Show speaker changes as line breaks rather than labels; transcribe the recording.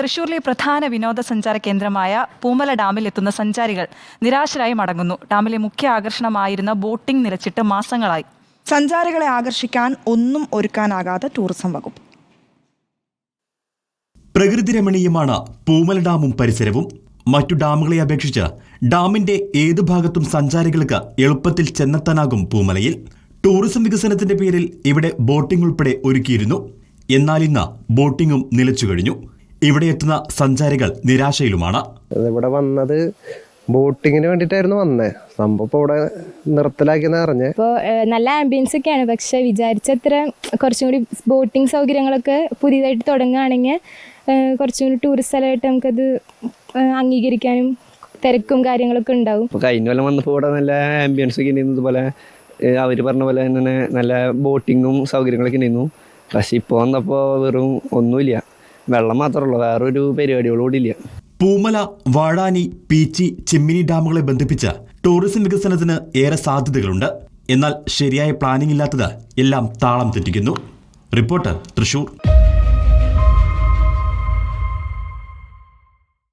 തൃശൂരിലെ പ്രധാന വിനോദസഞ്ചാര കേന്ദ്രമായ പൂമല ഡാമിൽ എത്തുന്ന സഞ്ചാരികൾ നിരാശരായി മടങ്ങുന്നു. ഡാമിലെ മുഖ്യ ആകർഷണമായിരുന്ന ബോട്ടിംഗ് നിലച്ചിട്ട് മാസങ്ങളായി.
സഞ്ചാരികളെ ആകർഷിക്കാൻ ഒന്നും ഒരുക്കാനാകാതെ ടൂറിസം വകുപ്പ്.
പ്രകൃതി രമണീയമാണ് പൂമല ഡാമും പരിസരവും. മറ്റു ഡാമുകളെ അപേക്ഷിച്ച് ഡാമിന്റെ ഏതു ഭാഗത്തും സഞ്ചാരികൾക്ക് എളുപ്പത്തിൽ ചെന്നെത്താനാകും പൂമലയിൽ. ടൂറിസം വികസനത്തിന്റെ പേരിൽ ഇവിടെ ബോട്ടിംഗ് ഉൾപ്പെടെ ഒരുക്കിയിരുന്നു. എന്നാൽ ഇന്ന് ബോട്ടിംഗും നിലച്ചു കഴിഞ്ഞു. ഇവിടെ എത്തുന്ന സഞ്ചാരികൾ നിരാശയിലുമാണ്.
ഇവിടെ വന്നത് ബോട്ടിങ്ങിന് വേണ്ടിയിട്ടായിരുന്നു വന്നേ. സംഭവം ഇപ്പോൾ ഇവിടെ നിർത്തലാക്കിയെന്ന് അറിഞ്ഞ്.
ഇപ്പോൾ നല്ല ആംബിയൻസ് ഒക്കെയാണ്. പക്ഷെ വിചാരിച്ചത്ര കുറച്ചും കൂടി ബോട്ടിംഗ് സൗകര്യങ്ങളൊക്കെ പുതിയതായിട്ട് തുടങ്ങുകയാണെങ്കിൽ കുറച്ചും കൂടി ടൂറിസ്റ്റ് സ്ഥലമായിട്ട് നമുക്കത് അംഗീകരിക്കാനും തിരക്കും കാര്യങ്ങളൊക്കെ ഉണ്ടാവും.
ഇപ്പോൾ കഴിഞ്ഞ കൊല്ലം വന്നപ്പോൾ ഇവിടെ നല്ല ആംബിയൻസ് ഒക്കെ ഉണ്ടായിരുന്നു. ഇതുപോലെ അവർ പറഞ്ഞ പോലെ തന്നെ നല്ല ബോട്ടിങ്ങും സൗകര്യങ്ങളൊക്കെ ഉണ്ടായിരുന്നു. പക്ഷെ ഇപ്പോൾ വന്നപ്പോൾ വെറും ഒന്നുമില്ല. വെള്ളം മാത്രമേ വേറൊരു പരിപാടികളും കൂടി ഇല്ല.
പൂമല വാഴാനി പീച്ചി ചെമ്മിനി ഡാമുകളെ ബന്ധിപ്പിച്ച് ടൂറിസം വികസനത്തിന് ഏറെ സാധ്യതകളുണ്ട്. എന്നാൽ ശരിയായ പ്ലാനിംഗ് ഇല്ലാത്തത് എല്ലാം താളം തെറ്റിക്കുന്നു. റിപ്പോർട്ടർ തൃശൂർ.